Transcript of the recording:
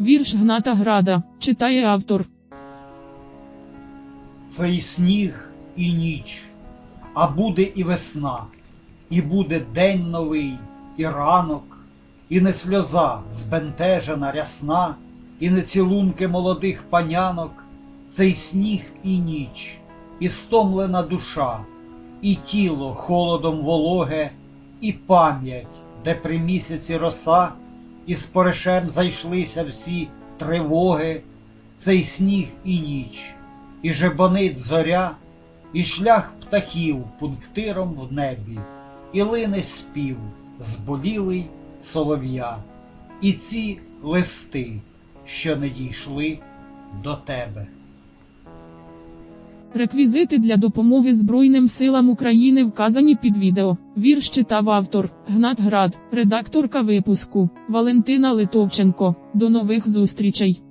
Вірш Гната Града читає автор. Це і сніг, і ніч, а буде і весна, і буде день новий, і ранок, і не сльоза збентежена рясна, і не цілунки молодих панянок, це й сніг і ніч, і стомлена душа, і тіло холодом вологе, і пам'ять, де при місяці роса, і з порешем зайшлися всі тривоги, цей сніг і ніч, і жебонить зоря, і шлях птахів пунктиром в небі, і лине спів, зболілий солов'я, і ці листи, що не дійшли до тебе. Реквізити для допомоги Збройним силам України вказані під відео. Вірш читав автор Гнат Град, редакторка випуску Валентина Литовченко. До нових зустрічей.